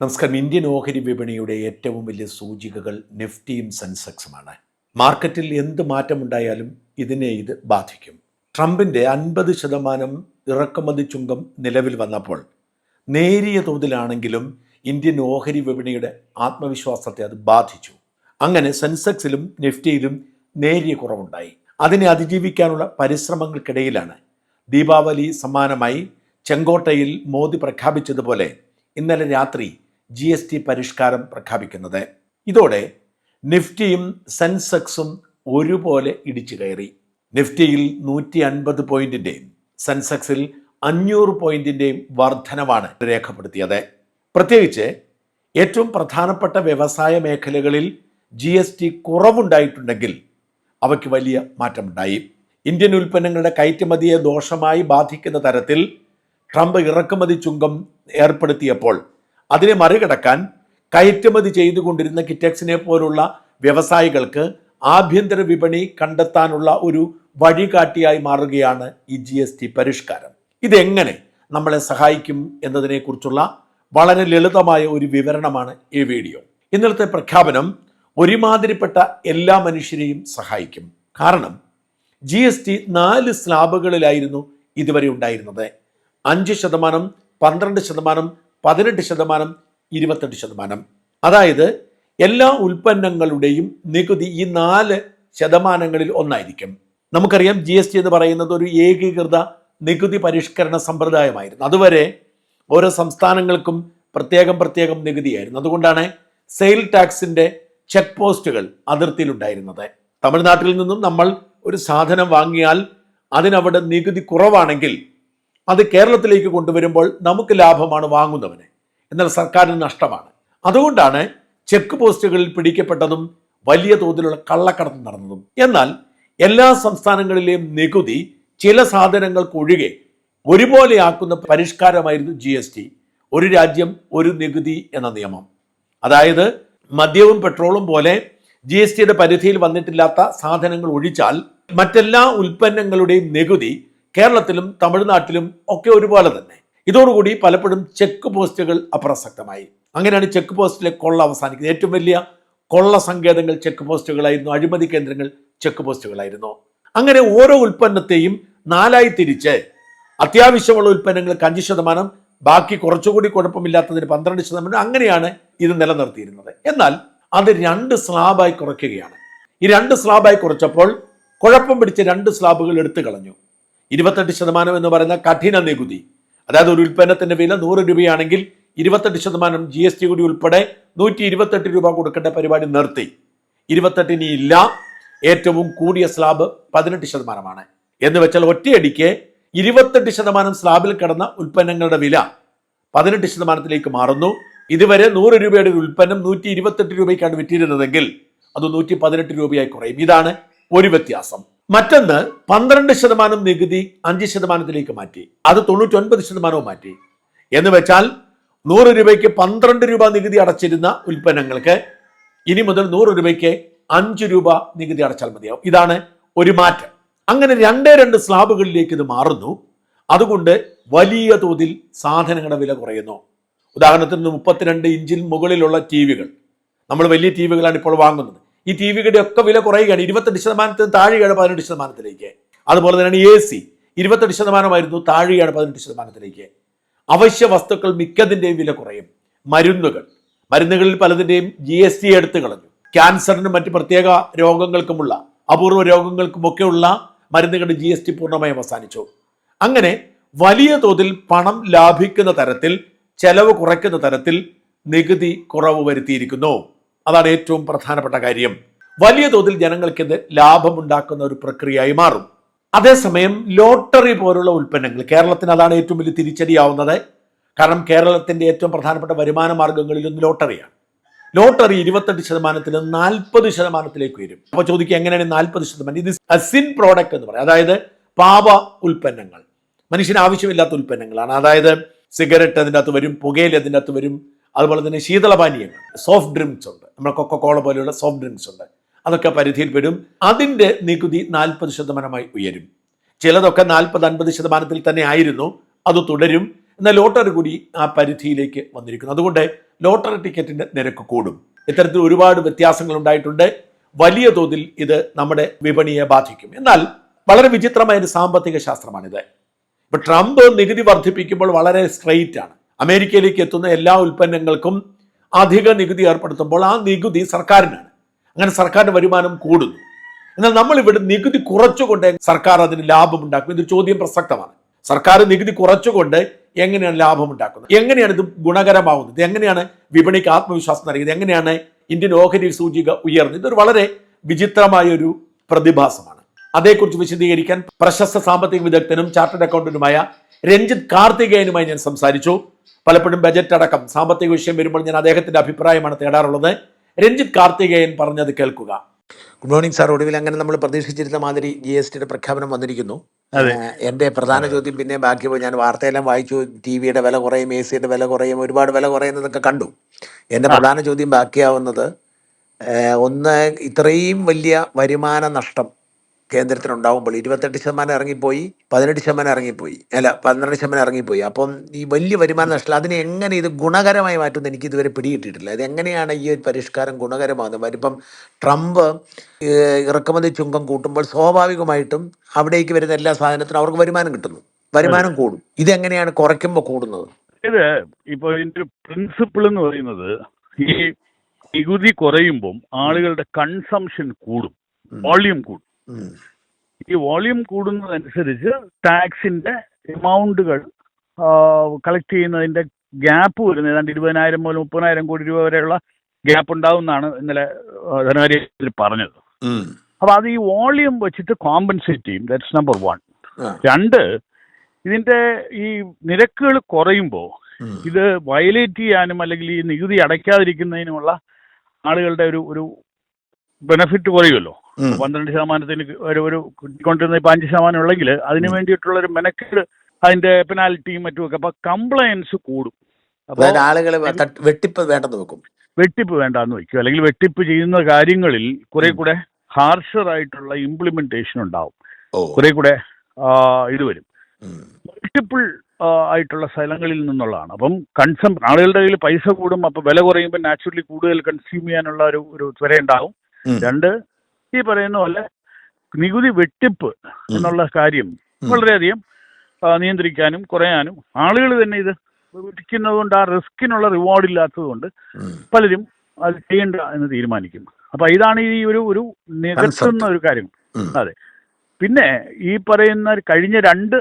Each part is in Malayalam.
നമസ്കാരം. ഇന്ത്യൻ ഓഹരി വിപണിയുടെ ഏറ്റവും വലിയ സൂചികകൾ നിഫ്റ്റിയും സെൻസെക്സുമാണ്. മാർക്കറ്റിൽ എന്ത് മാറ്റമുണ്ടായാലും ഇതിനെ ഇത് ബാധിക്കും. ട്രംപിന്റെ അൻപത് ശതമാനം ഇറക്കുമതി ചുങ്കം നിലവിൽ വന്നപ്പോൾ നേരിയ തോതിലാണെങ്കിലും ഇന്ത്യൻ ഓഹരി വിപണിയുടെ ആത്മവിശ്വാസത്തെ അത് ബാധിച്ചു. അങ്ങനെ സെൻസെക്സിലും നിഫ്റ്റിയിലും നേരിയ കുറവുണ്ടായി. അതിനെ അതിജീവിക്കാനുള്ള പരിശ്രമങ്ങൾക്കിടയിലാണ് ദീപാവലി സമാനമായി ചെങ്കോട്ടയിൽ മോദി പ്രഖ്യാപിച്ചതുപോലെ ഇന്നലെ രാത്രി ജി എസ് ടി പരിഷ്കാരം പ്രഖ്യാപിക്കുന്നത്. ഇതോടെ നിഫ്റ്റിയും സെൻസെക്സും ഒരുപോലെ ഇടിച്ചു കയറി. നിഫ്റ്റിയിൽ നൂറ്റി അൻപത് പോയിന്റിന്റെയും സെൻസെക്സിൽ അഞ്ഞൂറ് പോയിന്റിന്റെയും വർധനവാണ് രേഖപ്പെടുത്തിയത്. പ്രത്യേകിച്ച് ഏറ്റവും പ്രധാനപ്പെട്ട വ്യവസായ മേഖലകളിൽ ജി എസ് ടി കുറവുണ്ടായിട്ടുണ്ടെങ്കിൽ അവയ്ക്ക് വലിയ മാറ്റമുണ്ടായി. ഇന്ത്യൻ ഉൽപ്പന്നങ്ങളുടെ കയറ്റുമതിയെ ദോഷമായി ബാധിക്കുന്ന തരത്തിൽ ട്രംപ് ഇറക്കുമതി ചുങ്കം ഏർപ്പെടുത്തിയപ്പോൾ അതിനെ മറികടക്കാൻ കയറ്റുമതി ചെയ്തുകൊണ്ടിരുന്ന കിറ്റക്സിനെ പോലുള്ള വ്യവസായികൾക്ക് ആഭ്യന്തര വിപണി കണ്ടെത്താനുള്ള ഒരു വഴികാട്ടിയായി മാറുകയാണ് ഈ ജി എസ് ടി പരിഷ്കാരം. ഇതെങ്ങനെ നമ്മളെ സഹായിക്കും എന്നതിനെക്കുറിച്ചുള്ള വളരെ ലളിതമായ ഒരു വിവരണമാണ് ഈ വീഡിയോ. ഇന്നലത്തെ പ്രഖ്യാപനം ഒരുമാതിരിപ്പെട്ട എല്ലാ മനുഷ്യരെയും സഹായിക്കും. കാരണം ജി എസ് ടി നാല് സ്ലാബുകളിലായിരുന്നു ഇതുവരെ ഉണ്ടായിരുന്നത്. അഞ്ച് ശതമാനം പന്ത്രണ്ട് ശതമാനം പതിനെട്ട് ശതമാനം ഇരുപത്തെട്ട് ശതമാനം. അതായത് എല്ലാ ഉൽപ്പന്നങ്ങളുടെയും നികുതി ഈ നാല് ശതമാനങ്ങളിൽ ഒന്നായിരിക്കും. നമുക്കറിയാം ജി എസ് ടി എന്ന് പറയുന്നത് ഒരു ഏകീകൃത നികുതി പരിഷ്കരണ സമ്പ്രദായമായിരുന്നു. അതുവരെ ഓരോ സംസ്ഥാനങ്ങൾക്കും പ്രത്യേകം പ്രത്യേകം നികുതിയായിരുന്നു. അതുകൊണ്ടാണ് സെയിൽ ടാക്സിന്റെ ചെക്ക് പോസ്റ്റുകൾ അതിർത്തിയിലുണ്ടായിരുന്നത്. തമിഴ്നാട്ടിൽ നിന്നും നമ്മൾ ഒരു സാധനം വാങ്ങിയാൽ അതിനവിടെ നികുതി കുറവാണെങ്കിൽ അത് കേരളത്തിലേക്ക് കൊണ്ടുവരുമ്പോൾ നമുക്ക് ലാഭമാണ് വാങ്ങുന്നവന്. എന്നാൽ സർക്കാരിന് നഷ്ടമാണ്. അതുകൊണ്ടാണ് ചെക്ക് പോസ്റ്റുകളിൽ പിടിക്കപ്പെട്ടതും വലിയ തോതിലുള്ള കള്ളക്കടത്ത് നടന്നതും. എന്നാൽ എല്ലാ സംസ്ഥാനങ്ങളിലെയും നികുതി ചില സാധനങ്ങൾക്കൊഴികെ ഒരുപോലെയാക്കുന്ന പരിഷ്കാരമായിരുന്നു ജി എസ് ടി. ഒരു രാജ്യം ഒരു നികുതി എന്ന നിയമം. അതായത് മദ്യവും പെട്രോളും പോലെ ജി എസ് ടിയുടെ പരിധിയിൽ വന്നിട്ടില്ലാത്ത സാധനങ്ങൾ ഒഴിച്ചാൽ മറ്റെല്ലാ ഉൽപ്പന്നങ്ങളുടെയും നികുതി കേരളത്തിലും തമിഴ്നാട്ടിലും ഒക്കെ ഒരുപോലെ തന്നെ. ഇതോടുകൂടി പലപ്പോഴും ചെക്ക് പോസ്റ്റുകൾ അപ്രസക്തമായി. അങ്ങനെയാണ് ചെക്ക് പോസ്റ്റിലെ കൊള്ള അവസാനിക്കുന്നത്. ഏറ്റവും വലിയ കൊള്ള സങ്കേതങ്ങൾ ചെക്ക് പോസ്റ്റുകളായിരുന്നു അഴിമതി കേന്ദ്രങ്ങൾ ചെക്ക് പോസ്റ്റുകളായിരുന്നു അങ്ങനെ ഓരോ ഉൽപ്പന്നത്തെയും നാലായി തിരിച്ച് അത്യാവശ്യമുള്ള ഉൽപ്പന്നങ്ങൾക്ക് അഞ്ച് ശതമാനം ബാക്കി കുറച്ചുകൂടി കുഴപ്പമില്ലാത്തതിന് പന്ത്രണ്ട് ശതമാനം അങ്ങനെയാണ് ഇത് നിലനിർത്തിയിരുന്നത്. എന്നാൽ അത് രണ്ട് സ്ലാബായി കുറയ്ക്കുകയാണ്. ഈ രണ്ട് സ്ലാബായി കുറച്ചപ്പോൾ കുഴപ്പം പിടിച്ച രണ്ട് സ്ലാബുകൾ എടുത്തു കളഞ്ഞു. ഇരുപത്തെട്ട് ശതമാനം എന്ന് പറയുന്ന കഠിന നികുതി. അതായത് ഒരു ഉൽപ്പന്നത്തിന്റെ വില നൂറ് രൂപയാണെങ്കിൽ ഇരുപത്തെട്ട് ശതമാനം ജി എസ് ടി കൂടി ഉൾപ്പെടെ നൂറ്റി ഇരുപത്തെട്ട് രൂപ കൊടുക്കേണ്ട പരിപാടി നിർത്തി. ഇരുപത്തെട്ടിന് ഇല്ല. ഏറ്റവും കൂടിയ സ്ലാബ് പതിനെട്ട് ശതമാനമാണ്. എന്ന് വെച്ചാൽ ഒറ്റയടിക്ക് ഇരുപത്തെട്ട് ശതമാനം സ്ലാബിൽ കിടന്ന ഉൽപ്പന്നങ്ങളുടെ വില പതിനെട്ട് ശതമാനത്തിലേക്ക് മാറുന്നു. ഇതുവരെ നൂറ് രൂപയുടെ ഒരു ഉൽപ്പന്നം നൂറ്റി ഇരുപത്തെട്ട് രൂപയ്ക്കാണ് വിറ്റിരുന്നതെങ്കിൽ അത് നൂറ്റി പതിനെട്ട് രൂപയായി കുറയും. ഇതാണ് ഒരു വ്യത്യാസം. മറ്റൊന്ന് പന്ത്രണ്ട് ശതമാനം നികുതി അഞ്ച് ശതമാനത്തിലേക്ക് മാറ്റി. അത് തൊണ്ണൂറ്റൊൻപത് ശതമാനവും മാറ്റി. എന്ന് വെച്ചാൽ നൂറ് രൂപയ്ക്ക് പന്ത്രണ്ട് രൂപ നികുതി അടച്ചിരുന്ന ഉൽപ്പന്നങ്ങൾക്ക് ഇനി മുതൽ നൂറ് രൂപയ്ക്ക് അഞ്ച് രൂപ നികുതി അടച്ചാൽ മതിയാവും. ഇതാണ് ഒരു മാറ്റം. അങ്ങനെ രണ്ടേ രണ്ട് സ്ലാബുകളിലേക്ക് ഇത് മാറുന്നു. അതുകൊണ്ട് വലിയ തോതിൽ സാധനങ്ങളുടെ വില കുറയുന്നു. ഉദാഹരണത്തിന് മുപ്പത്തിരണ്ട് ഇഞ്ചിൽ മുകളിലുള്ള ടി വികൾ. നമ്മൾ വലിയ ടി വികളാണ് ഇപ്പോൾ വാങ്ങുന്നത്. ഈ ടി വികളുടെ ഒക്കെ വില കുറയുകയാണ്. ഇരുപത്തെട്ട് ശതമാനത്തിന് താഴെയാണ് പതിനെട്ട് ശതമാനത്തിലേക്ക്. അതുപോലെ തന്നെയാണ് എ സി ഇരുപത്തെട്ട് ശതമാനമായിരുന്നു താഴെയാണ് പതിനെട്ട് ശതമാനത്തിലേക്ക്. അവശ്യ വസ്തുക്കൾ മിക്കതിന്റെയും വില കുറയും. മരുന്നുകൾ. മരുന്നുകളിൽ പലതിന്റെയും ജി എസ് ടി എടുത്തു കളഞ്ഞു. ക്യാൻസറിനും മറ്റ് പ്രത്യേക രോഗങ്ങൾക്കുമുള്ള അപൂർവ രോഗങ്ങൾക്കുമൊക്കെയുള്ള മരുന്നുകളുടെ ജി എസ് ടി പൂർണമായി അവസാനിച്ചു. അങ്ങനെ വലിയ തോതിൽ പണം ലാഭിക്കുന്ന തരത്തിൽ ചെലവ് കുറയ്ക്കുന്ന തരത്തിൽ നികുതി കുറവ് വരുത്തിയിരിക്കുന്നു. അതാണ് ഏറ്റവും പ്രധാനപ്പെട്ട കാര്യം. വലിയ തോതിൽ ജനങ്ങൾക്ക് ഇത് ലാഭമുണ്ടാക്കുന്ന ഒരു പ്രക്രിയയായി മാറും. അതേസമയം ലോട്ടറി പോലുള്ള ഉൽപ്പന്നങ്ങൾ കേരളത്തിന് അതാണ് ഏറ്റവും വലിയ തിരിച്ചടിയാവുന്നത്. കാരണം കേരളത്തിന്റെ ഏറ്റവും പ്രധാനപ്പെട്ട വരുമാന മാർഗങ്ങളിൽ ഒന്ന് ലോട്ടറിയാണ്. ലോട്ടറി ഇരുപത്തെട്ട് ശതമാനത്തിൽ നാൽപ്പത് ശതമാനത്തിലേക്ക് വരും അപ്പോൾ ചോദിക്കുക എങ്ങനെയാണ് നാൽപ്പത് ശതമാനം? ഇത് അസിൻ പ്രോഡക്റ്റ് എന്ന് പറയും. അതായത് പാവ ഉൽപ്പന്നങ്ങൾ. മനുഷ്യന് ആവശ്യമില്ലാത്ത ഉൽപ്പന്നങ്ങളാണ്. അതായത് സിഗരറ്റ് അതിന്റെ അകത്ത് വരും പുകയിൽ അതിന്റെ അകത്ത് വരും അതുപോലെ തന്നെ ശീതളപാനീയങ്ങൾ സോഫ്റ്റ് ഡ്രിങ്ക്സ് ഉണ്ട്. നമ്മുടെ കൊക്കക്കോള പോലെയുള്ള സോഫ്റ്റ് ഡ്രിങ്ക്സ് ഉണ്ട്. അതൊക്കെ പരിധിയിൽ വരും അതിന്റെ നികുതി നാൽപ്പത് ശതമാനമായി ഉയരും. ചിലതൊക്കെ നാൽപ്പത് അൻപത് ശതമാനത്തിൽ തന്നെ ആയിരുന്നു. അത് തുടരും. എന്നാൽ ലോട്ടറി കൂടി ആ പരിധിയിലേക്ക് വന്നിരിക്കുന്നു. അതുകൊണ്ട് ലോട്ടറി ടിക്കറ്റിന്റെ നിരക്ക് കൂടും. ഇത്തരത്തിൽ ഒരുപാട് വ്യത്യാസങ്ങൾ ഉണ്ടായിട്ടുണ്ട്. വലിയ തോതിൽ ഇത് നമ്മുടെ വിപണിയെ ബാധിക്കും. എന്നാൽ വളരെ വിചിത്രമായ ഒരു സാമ്പത്തിക ശാസ്ത്രമാണിത്. ഇപ്പൊ ട്രംപ് നികുതി വർദ്ധിപ്പിക്കുമ്പോൾ വളരെ സ്ട്രെയിറ്റ് ആണ് അമേരിക്കയിലേക്ക് എത്തുന്ന എല്ലാ ഉൽപ്പന്നങ്ങൾക്കും അധിക നികുതി ഏർപ്പെടുത്തുമ്പോൾ ആ നികുതി സർക്കാരിനാണ്. അങ്ങനെ സർക്കാരിന്റെ വരുമാനം കൂടുന്നു. എന്നാൽ നമ്മൾ ഇവിടെ നികുതി കുറച്ചുകൊണ്ട് സർക്കാർ അതിന് ലാഭം ഉണ്ടാക്കും ഇതൊരു ചോദ്യം പ്രസക്തമാണ്. സർക്കാർ നികുതി കുറച്ചുകൊണ്ട് എങ്ങനെയാണ് ലാഭം ഉണ്ടാക്കുന്നത്? എങ്ങനെയാണ് ഇത് ഗുണകരമാവുന്നത്? എങ്ങനെയാണ് വിപണിക്ക് ആത്മവിശ്വാസം നൽകിയത് എങ്ങനെയാണ് ഇന്ത്യൻ ഓഹരി സൂചിക ഉയർന്നത്? ഇതൊരു വളരെ വിചിത്രമായ ഒരു പ്രതിഭാസമാണ്. അതേക്കുറിച്ച് വിശദീകരിക്കാൻ പ്രശസ്ത സാമ്പത്തിക വിദഗ്ധനും ചാർട്ടേഡ് അക്കൗണ്ടന്റുമായ രഞ്ജിത് കാർത്തികേയനുമായി ഞാൻ സംസാരിച്ചു. പലപ്പോഴും ബജറ്റ് അടക്കം സാമ്പത്തിക വിഷയം വരുമ്പോൾ ഞാൻ അദ്ദേഹത്തിന്റെ അഭിപ്രായമാണ് തേടാറുള്ളത്. രഞ്ജിത്ത് കാർത്തികേയൻ പറഞ്ഞത് കേൾക്കുക. ഗുഡ് മോർണിംഗ് സാർ ഒടുവിൽ അങ്ങനെ നമ്മൾ പ്രതീക്ഷിച്ചിരുന്ന മാതിരി ജി എസ് ടിയുടെ പ്രഖ്യാപനം വന്നിരിക്കുന്നു. എന്റെ പ്രധാന ചോദ്യം പിന്നെ ബാക്കി പോയി ഞാൻ വാർത്തയെല്ലാം വായിച്ചു. ടി വിയുടെ വില കുറയും എ സിയുടെ വില കുറയും ഒരുപാട് വില കുറയുന്നതൊക്കെ കണ്ടു. എന്റെ പ്രധാന ചോദ്യം ബാക്കിയാവുന്നത് ഒന്ന് ഇത്രയും വലിയ വരുമാന നഷ്ടം കേന്ദ്രത്തിനുണ്ടാവുമ്പോൾ ഇരുപത്തെട്ട് ശതമാനം ഇറങ്ങിപ്പോയി പതിനെട്ട് ശതമാനം ഇറങ്ങിപ്പോയി അല്ല പന്ത്രണ്ട് ശതമാനം ഇറങ്ങിപ്പോയി. അപ്പം ഈ വലിയ വരുമാന നഷ്ടം അതിനെ എങ്ങനെ ഇത് ഗുണകരമായി മാറ്റുമെന്ന് എനിക്ക് ഇതുവരെ പിടികിട്ടിയിട്ടില്ല. ഇത് എങ്ങനെയാണ് ഈ ഒരു പരിഷ്കാരം ഗുണകരമാകുന്നത്? വരുമ്പം ട്രംപ് ഇറക്കുമതി ചുങ്കം കൂട്ടുമ്പോൾ സ്വാഭാവികമായിട്ടും അവിടേക്ക് വരുന്ന എല്ലാ സാധനത്തിനും അവർക്ക് വരുമാനം കിട്ടുന്നു. വരുമാനം കൂടും. ഇതെങ്ങനെയാണ് കുറയ്ക്കുമ്പോൾ കൂടുന്നത്? ഇത് ഇപ്പോൾ ഇതിന്റെ ഒരു പ്രിൻസിപ്പിൾ എന്ന് പറയുന്നത് ഈ നികുതി കുറയുമ്പം ആളുകളുടെ കൺസംഷൻ കൂടും. വോള്യൂം കൂടും. ഈ വോളിയം കൂടുന്നതനുസരിച്ച് ടാക്സിന്റെ എമൗണ്ടുകൾ കളക്ട് ചെയ്യുന്നതിന്റെ ഗ്യാപ്പ് വരുന്നത് ഏതാണ്ട് ഇരുപതിനായിരം മുതൽ മുപ്പതിനായിരം കോടി രൂപ വരെയുള്ള ഗ്യാപ്പ് ഉണ്ടാവുമെന്നാണ് ഇന്നലെ ധനകാര്യ പറഞ്ഞത്. അപ്പൊ അത് ഈ വോളിയം വെച്ചിട്ട് കോമ്പൻസേറ്റ് ചെയ്യും. ദാറ്റ്സ് നമ്പർ വൺ രണ്ട് ഇതിന്റെ ഈ നിരക്കുകൾ കുറയുമ്പോൾ ഇത് വയലേറ്റ് ചെയ്യാനും അല്ലെങ്കിൽ ഈ നികുതി അടയ്ക്കാതിരിക്കുന്നതിനുമുള്ള ആളുകളുടെ ഒരു ഒരു ബെനഫിറ്റ് കുറയുമല്ലോ. പന്ത്രണ്ട് ശതമാനത്തിന് ഒരു ഒരു കിട്ടിക്കൊണ്ടിരുന്ന ഇപ്പൊ അഞ്ച് ശതമാനം ഉള്ളെങ്കിൽ അതിന് വേണ്ടിയിട്ടുള്ള ഒരു മെനക്കേട് അതിന്റെ പെനാൽറ്റിയും മറ്റുമൊക്കെ. അപ്പൊ കംപ്ലയൻസ് കൂടും. അപ്പൊ ആളുകൾ വെട്ടിപ്പ് വേണ്ടെന്ന് വെക്കും. വെട്ടിപ്പ് വേണ്ടാന്ന് വെക്കും. അല്ലെങ്കിൽ വെട്ടിപ്പ് ചെയ്യുന്ന കാര്യങ്ങളിൽ കുറെ കൂടെ ഹാർഷർ ആയിട്ടുള്ള ഇംപ്ലിമെന്റേഷൻ ഉണ്ടാവും. കുറെ കൂടെ ഇത് വരും. മൾട്ടിപ്പിൾ ആയിട്ടുള്ള സ്ഥലങ്ങളിൽ നിന്നുള്ളതാണ്. അപ്പം കൺസം ആളുകളുടെ കയ്യിൽ പൈസ കൂടും. അപ്പൊ വില കുറയുമ്പോൾ നാച്ചുറലി കൂടുതൽ കൺസ്യൂം ചെയ്യാനുള്ള ഒരു ഒരു ത്വര ഉണ്ടാവും. രണ്ട് ഈ പറയുന്ന പോലെ നികുതി വെട്ടിപ്പ് എന്നുള്ള കാര്യം. വളരെയധികം നിയന്ത്രിക്കാനും കുറയാനും ആളുകൾ തന്നെ ഇത് വെട്ടിക്കുന്നത് കൊണ്ട് ആ റിസ്കിനുള്ള റിവാർഡ് ഇല്ലാത്തത് കൊണ്ട് പലരും അത് ചെയ്യണ്ട എന്ന് തീരുമാനിക്കും അപ്പൊ ഇതാണ് ഈ ഒരു ഒരു നികത്തുന്ന ഒരു കാര്യം. അതെ. പിന്നെ ഈ പറയുന്ന കഴിഞ്ഞ രണ്ട്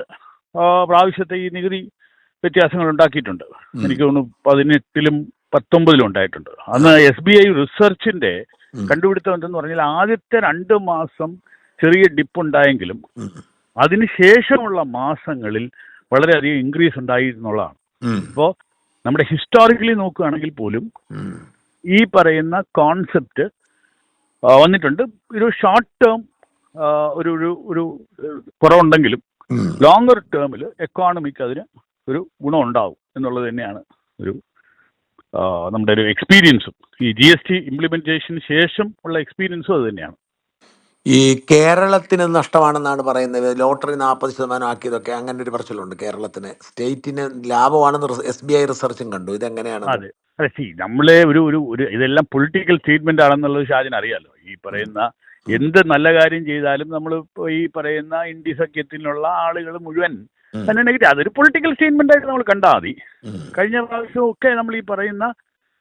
പ്രാവശ്യത്തെ ഈ നികുതി വ്യത്യാസങ്ങൾ ഉണ്ടാക്കിയിട്ടുണ്ട്. എനിക്ക് തോന്നുന്നു പതിനെട്ടിലും പത്തൊമ്പതിലും ഉണ്ടായിട്ടുണ്ട്. അന്ന് എസ് ബി ഐ റിസർച്ചിന്റെ. കണ്ടുപിടുത്തം എന്തെന്ന് പറഞ്ഞാൽ ആദ്യത്തെ രണ്ട് മാസം ചെറിയ ഡിപ്പ് ഉണ്ടായെങ്കിലും അതിനുശേഷമുള്ള മാസങ്ങളിൽ വളരെയധികം ഇൻക്രീസ് ഉണ്ടായി എന്നുള്ളതാണ്. നമ്മുടെ ഹിസ്റ്റോറിക്കലി നോക്കുകയാണെങ്കിൽ പോലും ഈ പറയുന്ന കോൺസെപ്റ്റ് വന്നിട്ടുണ്ട്. ഒരു ഷോർട്ട് ടേം ഒരു ഒരു ഒരു കുറവുണ്ടെങ്കിലും. ലോങ്ങർ ടേമിൽ എക്കോണമിക്ക് അതിന് ഒരു ഗുണം ഉണ്ടാവും എന്നുള്ളത് തന്നെയാണ് ഒരു നമ്മുടെ ഒരു എക്സ്പീരിയൻസും ഈ ജി എസ് ടി ഇംപ്ലിമെന്റേഷന് ശേഷം ഉള്ള എക്സ്പീരിയൻസും അത് തന്നെയാണ്. ഈ കേരളത്തിന് നഷ്ടമാണെന്നാണ് പറയുന്നത്. ലോട്ടറി നാൽപ്പത് ശതമാനം ആക്കിയതൊക്കെ അങ്ങനെ ഒരു പറച്ചിലുണ്ട് കേരളത്തിന്. സ്റ്റേറ്റിന് ലാഭമാണെന്ന് എസ് ബി ഐ റിസർച്ചും കണ്ടു. ഇതെങ്ങനെയാണ് അതെ. അതെ സി നമ്മളെ ഒരു ഒരു ഒരു ഇതെല്ലാം പൊളിറ്റിക്കൽ സ്റ്റേറ്റ്മെന്റ് ആണെന്നുള്ളത് ഷാജിന് അറിയാലോ. ഈ പറയുന്ന എന്ത് നല്ല കാര്യം ചെയ്താലും നമ്മൾ ഈ പറയുന്ന ഇന്ത്യ സഖ്യത്തിനുള്ള ആളുകൾ മുഴുവൻ ഉം. തന്നെ നെഗറ്റീവ്. അതൊരു പൊളിറ്റിക്കൽ സ്റ്റേറ്റ്മെന്റ് ആയിട്ട് നമ്മൾ കണ്ടാൽ മതി. കഴിഞ്ഞ പ്രാവശ്യം ഒക്കെ നമ്മൾ ഈ പറയുന്ന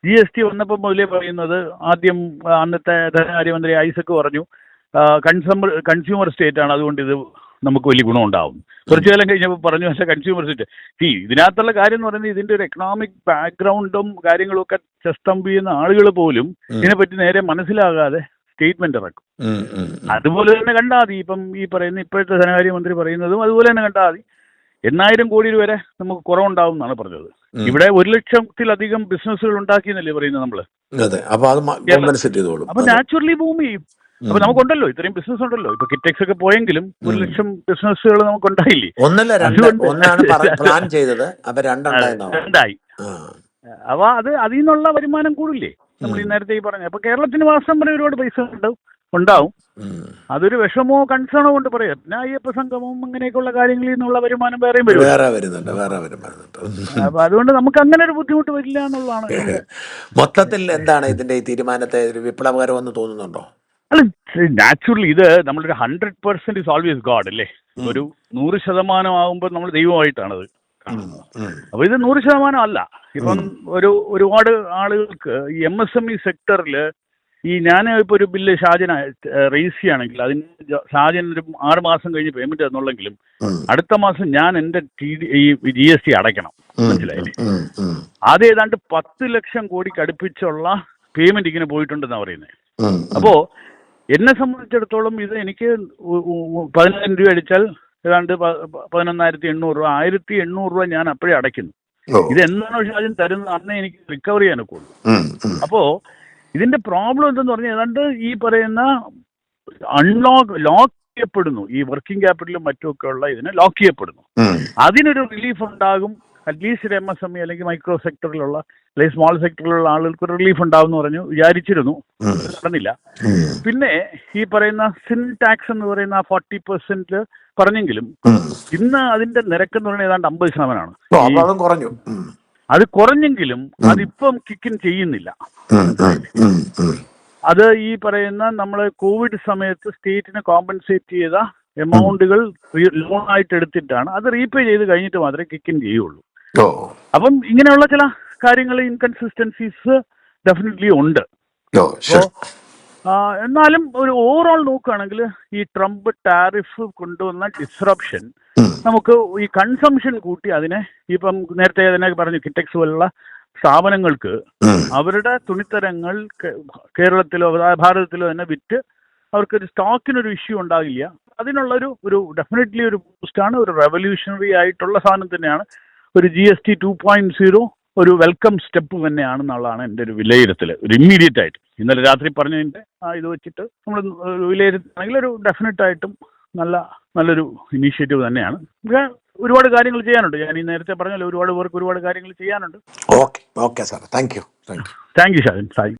ജി എസ് ടി വന്നപ്പോൾ മുതലേ പറയുന്നത് ആദ്യം അന്നത്തെ ധനകാര്യമന്ത്രി ഐസക്ക് പറഞ്ഞു കൺസ്യൂമർ കൺസ്യൂമർ സ്റ്റേറ്റ് ആണ്. അതുകൊണ്ട് ഇത് നമുക്ക് വലിയ ഗുണം ഉണ്ടാവും. കുറച്ചു കാലം കഴിഞ്ഞപ്പോൾ പറഞ്ഞു പക്ഷേ കൺസ്യൂമർ സ്റ്റേറ്റ് ഈ ഇതിനകത്തുള്ള കാര്യം എന്ന് പറയുന്നത് ഇതിന്റെ ഒരു എക്കണോമിക് ബാക്ക്ഗ്രൗണ്ടും കാര്യങ്ങളും ഒക്കെ ചെസ്റ്റംപ് ചെയ്യുന്ന ആളുകൾ പോലും. ഇതിനെപ്പറ്റി നേരെ മനസ്സിലാകാതെ സ്റ്റേറ്റ്മെന്റ് ഇറക്കും. അതുപോലെ തന്നെ കണ്ടാൽ മതി. ഇപ്പം ഈ പറയുന്ന ഇപ്പോഴത്തെ ധനകാര്യമന്ത്രി പറയുന്നതും അതുപോലെ തന്നെ കണ്ടാൽ മതി. എണ്ണായിരം കോടി രൂപ വരെ നമുക്ക് കുറവുണ്ടാവും എന്നാണ് പറഞ്ഞത്. ഇവിടെ ഒരു ലക്ഷത്തിലധികം ബിസിനസ്സുകൾ ഉണ്ടാക്കിയെന്നല്ലേ പറയുന്നത് നമ്മൾ? അപ്പൊ നാച്ചുറലി ഭൂമി. അപ്പൊ നമുക്കുണ്ടല്ലോ ഇത്രയും ബിസിനസ് ഉണ്ടല്ലോ ഇപ്പൊ കിറ്റെക്സ് ഒക്കെ പോയെങ്കിലും ഒരു ലക്ഷം ബിസിനസ്സുകൾ നമുക്ക് ഉണ്ടായില്ലേ ഒന്നല്ല ഒന്നാണ് പ്ലാൻ ചെയ്തത്. അപ്പൊ രണ്ടായി. അപ്പൊ അത് അതിൽ നിന്നുള്ള വരുമാനം കൂടില്ലേ? നമ്മൾ ഈ. നേരത്തെ ഈ പറഞ്ഞ അപ്പൊ കേരളത്തിന് വാസം വരെ ഒരുപാട് പൈസ ഉണ്ട് ഉണ്ടാവും. അതൊരു വിഷമോ കൺസേണോ കൊണ്ട് പറയാം. പിന്നെ അയ്യപ്പ സംഗമവും അങ്ങനെയൊക്കെയുള്ള കാര്യങ്ങളിൽ നിന്നുള്ള വരുമാനം വേറെയും വരും. വേറെ വരുന്നുണ്ട് വേറെ അപ്പൊ അതുകൊണ്ട് നമുക്ക് അങ്ങനെ ഒരു ബുദ്ധിമുട്ട് വരില്ല എന്നുള്ളതാണ്. മൊത്തത്തിൽ എന്താണ് ഇതിന്റെ ഈ തീരുമാനത്തെ ഒരു വിപ്ലവകരമെന്ന് തോന്നുന്നുണ്ടോ? അല്ല നാച്ചുറലി ഇത് നമ്മളൊരു hundred percent is always good അല്ലേ? ഒരു നൂറ് ശതമാനം ആകുമ്പോൾ നമ്മൾ ദൈവമായിട്ടാണത്. അപ്പൊ ഇത് നൂറ് ശതമാനം അല്ല. ഇപ്പം ഒരു ഒരുപാട് ആളുകൾക്ക് ഈ എം എസ് എം ഇ സെക്ടറിൽ ഈ ഞാൻ ഇപ്പോൾ ഒരു ബില്ല് ഷാജന റേസ് ചെയ്യുകയാണെങ്കിൽ അതിന് ഷാജൻ ഒരു ആറ് മാസം കഴിഞ്ഞ് പേയ്മെന്റ് തന്നുള്ളെങ്കിലും അടുത്ത മാസം ഞാൻ എന്റെ ടി ഈ ജി എസ് ടി അടയ്ക്കണം മനസ്സിലായില്ലേ. ഉം. അത് ഏതാണ്ട് പത്ത് ലക്ഷം കോടി അടുപ്പിച്ചുള്ള പേയ്മെന്റ് ഇങ്ങനെ പോയിട്ടുണ്ടെന്നാണ് പറയുന്നത്. അപ്പോ എന്നെ സംബന്ധിച്ചിടത്തോളം ഇത് എനിക്ക് പതിനായിരം രൂപ അടിച്ചാൽ ഏതാണ്ട് പതിനൊന്നായിരത്തി എണ്ണൂറ് രൂപ ആയിരത്തി എണ്ണൂറ് രൂപ ഞാൻ അപ്പോഴേ അടയ്ക്കുന്നു ഇത് എന്താണോ ഷാജൻ തരുന്നത് അന്നേ എനിക്ക് റിക്കവർ ചെയ്യാനൊക്കെ ഉള്ളൂ. അപ്പോ ഇതിന്റെ പ്രോബ്ലം എന്തെന്ന് പറഞ്ഞാൽ ഏതാണ്ട് ഈ പറയുന്ന അൺലോക്ക് ലോക്ക് ചെയ്യപ്പെടുന്നു. ഈ വർക്കിംഗ് ക്യാപിറ്റലും മറ്റുമൊക്കെ ഉള്ള ഇതിനെ ലോക്ക് ചെയ്യപ്പെടുന്നു. അതിനൊരു റിലീഫ് ഉണ്ടാകും. അറ്റ്ലീസ്റ്റ് ഒരു എം എസ് എം ഇ അല്ലെങ്കിൽ മൈക്രോ സെക്ടറിലുള്ള അല്ലെങ്കിൽ സ്മോൾ സെക്ടറിലുള്ള ആളുകൾക്ക് ഒരു റിലീഫ് ഉണ്ടാവും എന്ന് പറഞ്ഞു വിചാരിച്ചിരുന്നു. നടന്നില്ല. പിന്നെ ഈ പറയുന്ന സിൻ ടാക്സ് എന്ന് പറയുന്ന ഫോർട്ടി പെർസെന്റ് പറഞ്ഞെങ്കിലും. ഇന്ന് അതിന്റെ നിരക്ക് എന്ന് പറയുന്നത് ഏതാണ്ട് അമ്പത് ശതമാനമാണ്. കുറഞ്ഞു. അത് കുറഞ്ഞെങ്കിലും അതിപ്പം കിക്കിൻ ചെയ്യുന്നില്ല. അത് ഈ പറയുന്ന നമ്മൾ കോവിഡ് സമയത്ത് സ്റ്റേറ്റിനെ കോമ്പൻസേറ്റ് ചെയ്ത എമൗണ്ടുകൾ ലോൺ ആയിട്ട് എടുത്തിട്ടാണ് അത് റീപേ ചെയ്ത് കഴിഞ്ഞിട്ട് മാത്രമേ കിക്കിൻ ചെയ്യുള്ളൂ. അപ്പം ഇങ്ങനെയുള്ള ചില കാര്യങ്ങൾ ഇൻകൺസിസ്റ്റൻസീസ് ഡെഫിനറ്റ്ലി ഉണ്ട്. എന്നാലും ഒരു ഓവറോൾ നോക്കുകയാണെങ്കിൽ ഈ ട്രംപ് ടാരിഫ് കൊണ്ടുവന്ന ഡിസ്റപ്ഷൻ. നമുക്ക് ഈ കൺസംഷൻ കൂട്ടി അതിനെ ഇപ്പം നേരത്തെ തന്നെ പറഞ്ഞു കിറ്റക്സ് പോലുള്ള സ്ഥാപനങ്ങൾക്ക് അവരുടെ തുണിത്തരങ്ങൾ കേരളത്തിലോ ഭാരതത്തിലോ തന്നെ വിറ്റ് അവർക്കൊരു സ്റ്റോക്കിനൊരു ഇഷ്യൂ ഉണ്ടാകില്ല. അതിനുള്ളൊരു ഒരു ഡെഫിനറ്റ്ലി ഒരു ബൂസ്റ്റാണ് ഒരു റെവല്യൂഷണറി ആയിട്ടുള്ള സാധനം തന്നെയാണ്. ഒരു G S T two point zero ഒരു വെൽക്കം സ്റ്റെപ്പ് തന്നെയാണെന്നുള്ളതാണ് എന്റെ ഒരു വിലയിരുത്തൽ ഒരു ഇമ്മീഡിയറ്റ് ആയിട്ട്. ഇന്നലെ രാത്രി പറഞ്ഞതിന്റെ ഇത് വെച്ചിട്ട് നമ്മൾ വിലയിരുത്തുകയാണെങ്കിൽ ഒരു ഡെഫിനറ്റ് ആയിട്ടും നല്ല നല്ലൊരു ഇനീഷ്യേറ്റീവ് തന്നെയാണ്. പക്ഷേ ഒരുപാട് കാര്യങ്ങൾ ചെയ്യാനുണ്ട്. ഞാൻ ഈ നേരത്തെ പറഞ്ഞല്ലോ ഒരുപാട് പേർക്ക് ഒരുപാട് കാര്യങ്ങൾ ചെയ്യാനുണ്ട്. Okay okay sir thank you thank you. Thank you Shajan. Sai.